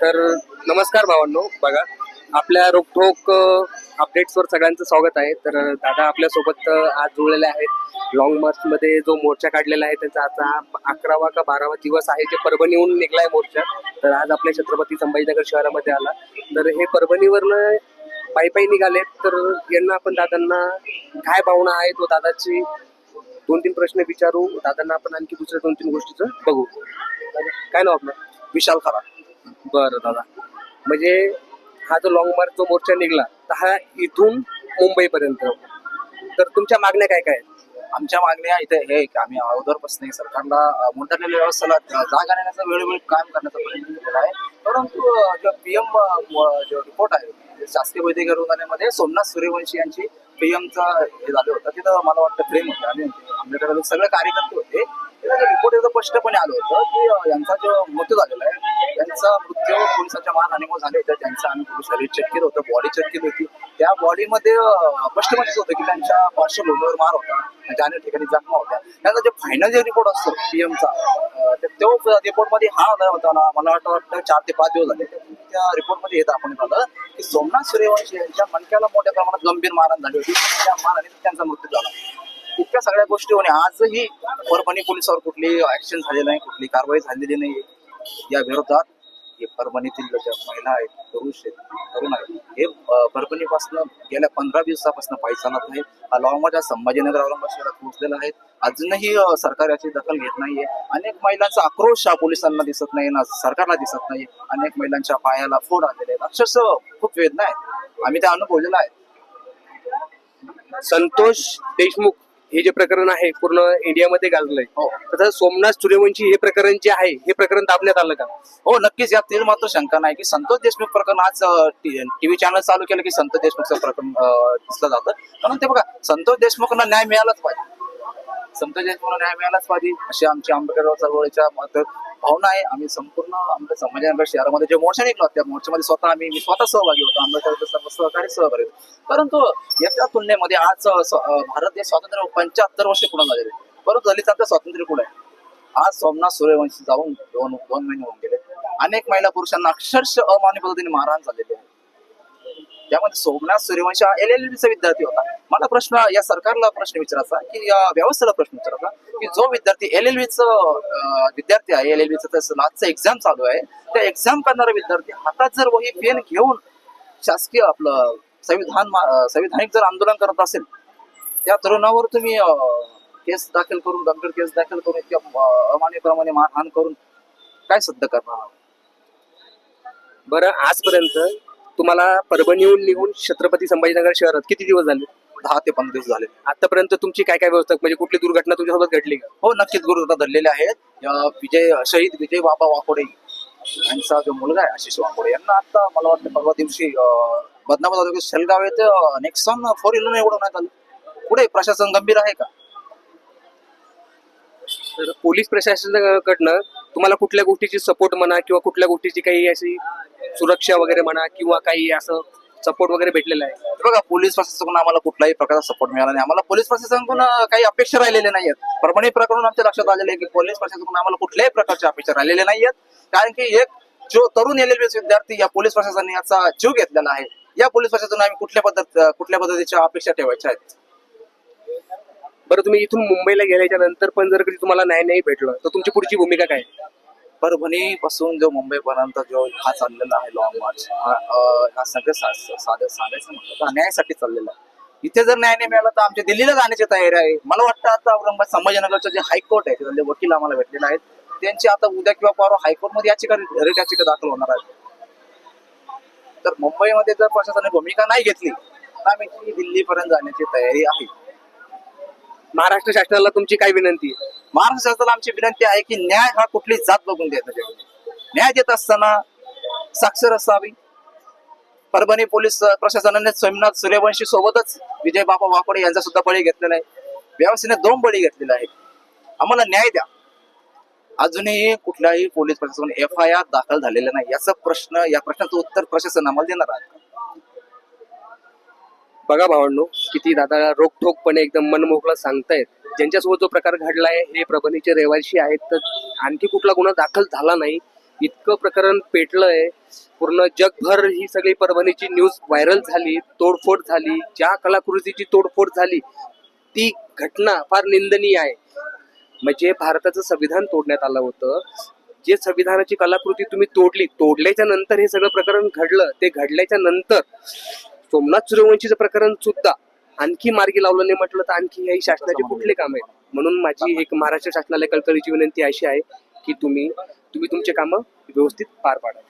तर नमस्कार भावांनो. बघा आपल्या रोखोक अपडेट्सवर सगळ्यांचं स्वागत आहे. तर दादा आपल्यासोबत आज जुळलेले आहेत. लॉंग मार्चमध्ये जो मोर्चा काढलेला आहे त्याचा आता अकरावा का बारावा दिवस आहे जे परभणीहून निघलाय मोर्चा. तर आज आपल्या छत्रपती संभाजीनगर शहरामध्ये आला. तर हे परभणीवरनं पायी पायी निघाले. तर यांना आपण दादांना काय भावना आहेत? व दादाची दोन तीन प्रश्न विचारू. दादांना आपण आणखी दुसऱ्या दोन तीन गोष्टीचं बघू. काय नाव आपलं? विशाल खरा बरं दादा. म्हणजे हा जो लॉंग मार्च जो मोर्चा निघला तर हा इथून मुंबईपर्यंत. तर तुमच्या मागण्या काय काय? आहेत? आमच्या मागण्या इथे हे की आम्ही अगोदरपासून सरकारला अ, व्यवस्थेला जागा नेण्याचा वेळोवेळी काम करण्याचा प्रयत्न केलेला आहे. परंतु जो पीएम जो रिपोर्ट आहे शासकीय वैद्यकीय रुग्णालयामध्ये सोमनाथ सूर्यवंशी यांची पीएमचा हे झालं होतं. तिथं मला वाटतं प्रेम होतं. आणि आमच्याकडे सगळे कार्यकर्ते होते. रिपोर्ट स्पष्टपणे आलं होतं की यांचा जो मृत्यू झालेला आहे त्यांचा मृत्यू पोलिसांच्या आणि झाले होते. त्यांचं आम्ही शरीर चेक केलं होतं बॉडी चेक केली होती. त्या बॉडीमध्ये स्पष्टपणे दिसत होतं की त्यांच्या पार्श्वभूमीवर मार होता त्यांच्या अनेक ठिकाणी जखमा होत्या. त्यांचा जे फायनल जे रिपोर्ट असतो पीएमचा तो रिपोर्टमध्ये हा आला होता ना मला वाटतं वाटतं चार ते पाच दिवस झाले. त्या रिपोर्टमध्ये हे दाखवण्यात आलं की सोमनाथ सूर्यवंशी यांच्या मणक्याला मोठ्या प्रमाणात गंभीर मारण झाली होती. त्या मारहाणीत त्यांचा मृत्यू झाला. इतक्या सगळ्या गोष्टी होणे आजही परभणी पोलिसावर कुठली ऍक्शन झाले नाही कुठली कारवाई झालेली नाही या विरोधात जे परभणीतील ज्या महिला आहेत पुरुष आहेत तरुण आहेत हे परभणीपासून गेल्या पंधरा दिवसापासून पायी चालत आहेत. हा लॉंगच्या संभाजीनगर औरंगाबाद शहरात पोहोचलेला आहे. अजूनही सरकार याची दखल घेत नाहीये. अनेक महिलांचा आक्रोश हा पोलिसांना दिसत नाही ना सरकारला दिसत नाही अनेक महिलांच्या पायाला फोड आलेले आहेत. अक्षरशः खूप वेदना आहेत. आम्ही त्या अनुभवलेला आहे संतोष देशमुख. हे जे प्रकरण आहे पूर्ण इंडियामध्ये गाजलंय हो. तसं सोमनाथ सूर्यवंशी हे प्रकरण जे आहे हे प्रकरण दाबण्यात आलं का? हो नक्कीच. यात तेच मात्र शंका नाही की संतोष देशमुख प्रकरण आज टीव्ही चॅनल चालू केलं की संतोष देशमुखचं प्रकरण दिसलं जातं. कारण ते बघा संतोष देशमुखांना न्याय मिळालाच पाहिजे. संतोष देशमुखांना न्याय मिळालाच पाहिजे अशी आमची आंबेडकर चळवळीच्या मत भावना आहे. आम्ही संपूर्ण आमच्या संभाजीनगर शहरामध्ये जे मोर्चा निघलो त्या मोर्चामध्ये स्वतः आम्ही मी स्वतः सहभागी होतो. आमच्या सर्व सहकारी सहभागी होतो. परंतु याच्या तुलनेमध्ये आज भारत देश स्वातंत्र्य पंच्याहत्तर वर्ष पूर्ण झालेले परंतु दलितांचं स्वातंत्र्य कुठे आहे? आज सोमनाथ सूर्यवंशी जाऊन दोन दोन महिने होऊन गेले. अनेक महिला पुरुषांना अक्षरशः अमान्य पद्धतीने मारहाण झालेली आहे. त्यामध्ये सोमनाथ सूर्यवंशी हा एल एल चा विद्यार्थी होता. मला प्रश्न या सरकारला प्रश्न विचारायचा की या व्यवस्थेला प्रश्न विचारायचा की जो विद्यार्थी एल एल च विद्यार्थी आहे एल एल चं एक्झाम चालू आहे त्या एक्झाम करणारा विद्यार्थी हातात जर वही पेन घेऊन शासकीय आपलं संविधान संविधानिक जर आंदोलन करत असेल त्या तरुणावर तुम्ही केस दाखल करून गंभीर केस दाखल करून इतक्या अमान्यप्रमाणे मारहाण करून काय सिद्ध करणार बरं आजपर्यंत तुम्हाला परभणीहून निघून छत्रपती संभाजीनगर शहरात किती दिवस झाले? दहा ते पंधरा दिवस झाले. आतापर्यंत तुमची काय काय व्यवस्था म्हणजे कुठली दुर्घटना तुमच्यासोबत घडली का? हो नक्कीच दुर्घटना धरलेले आहेत. विजय शहीद विजय बाबा वाकोडे यांचा जो मुलगा आहे आशिष वाकोडे यांना आता मला वाटतं परवा दिवशी बदनाम बदनाबाद शेलगाव येथे नेक्सॉन फोर व्हीलर उडवण्यात आलं. पुढे प्रशासन गंभीर आहे का? तर पोलीस प्रशासनाकडनं तुम्हाला कुठल्या गोष्टीची सपोर्ट म्हणा किंवा कुठल्या गोष्टीची काही अशी सुरक्षा वगैरे म्हणा किंवा काही असं सपोर्ट वगैरे भेटलेला आहे. बघा पोलीस प्रशासनाकडून आम्हाला कुठलाही प्रकारचा सपोर्ट मिळाला नाही. आम्हाला पोलीस प्रशासनाकडून काही अपेक्षा राहिलेल्या नाही आहेत परभणी प्रकरण आमच्या लक्षात आलेले आहे की पोलीस प्रशासनाकडून आम्हाला कुठल्याही प्रकारच्या अपेक्षा राहिलेल्या नाही आहेत कारण की एक जो तरुण एल विद्यार्थी या पोलीस प्रशासनाने याचा जीव घेतलेला आहे. या पोलीस प्रशासनाने आम्ही कुठल्या पद्धत कुठल्या पद्धतीच्या अपेक्षा ठेवायच्या आहेत? बरं तुम्ही इथून मुंबईला गेल्याच्यानंतर पण जर कधी तुम्हाला न्याय नाही भेटलं तर तुमची पुढची भूमिका काय? परभणी पासून जो मुंबई पर्यंत जो हा चाललेला आहे लॉंग मार्च हा सगळं सा- साधं सांगायचं म्हटलं तर न्यायासाठी चाललेला आहे. इथे जर न्याय नाही मिळाला तर आमच्या दिल्लीला जाण्याची तयारी आहे. मला वाटतं आता औरंगाबाद संभाजीनगरचं जे हायकोर्ट आहे तिथले वकील आम्हाला भेटलेले आहेत. त्यांची आता उद्या किंवा परवा हायकोर्टमध्ये याचिका रेट याचिका दाखल होणार आहे. तर मुंबईमध्ये जर प्रशासनाने भूमिका नाही घेतली तर आम्ही दिल्लीपर्यंत जाण्याची तयारी आहे. महाराष्ट्र शासनाला तुमची काय विनंती आहे? महाराष्ट्र शासनाला आमची विनंती आहे की न्याय हा कुठली जात बघून देत नाही. न्याय देत असताना साक्षर असावी. परभणी पोलीस प्रशासनाने सोमनाथ सूर्यवंशी सोबतच विजय बाबा वाकोडे यांचा सुद्धा बळी घेतलेला आहे. व्यवस्थेने दोन बळी घेतलेले आहेत. आम्हाला न्याय द्या. अजूनही कुठल्याही पोलीस प्रशासन एफ आय आर दाखल झालेला नाही. याचा प्रश्न या प्रश्नाचं उत्तर प्रशासन आम्हाला देणार आहे. बघा भावांनो किती दादा रोखठोकपणे एकदम मनमोकळा सांगतायत. ज्यांच्यासोबत जो प्रकार घडलाय हे परभणीचे रहिवासी आहेत तर आणखी कुठला गुन्हा दाखल झाला नाही. इतकं प्रकरण पेटलंय. पूर्ण जगभर ही सगळी परभणीची न्यूज व्हायरल झाली तोडफोड झाली ज्या कलाकृतीची तोडफोड झाली ती घटना फार निंदनीय आहे. म्हणजे भारताचं संविधान तोडण्यात आलं होतं. जे संविधानाची कलाकृती तुम्ही तोडली तोडल्याच्या नंतर हे सगळं प्रकरण घडलं. ते घडल्याच्या नंतर सोमनाथ सूर्यवंशीचं प्रकरण सुद्धा आणखी मार्गी लावलं नाही म्हटलं तर आणखी हे शासनाचे कुठले काम आहेत? म्हणून माझी एक महाराष्ट्र शासनाला कळकळीची विनंती अशी आहे की तुम्ही तुम्ही तुमचे कामं व्यवस्थित पार पाडा.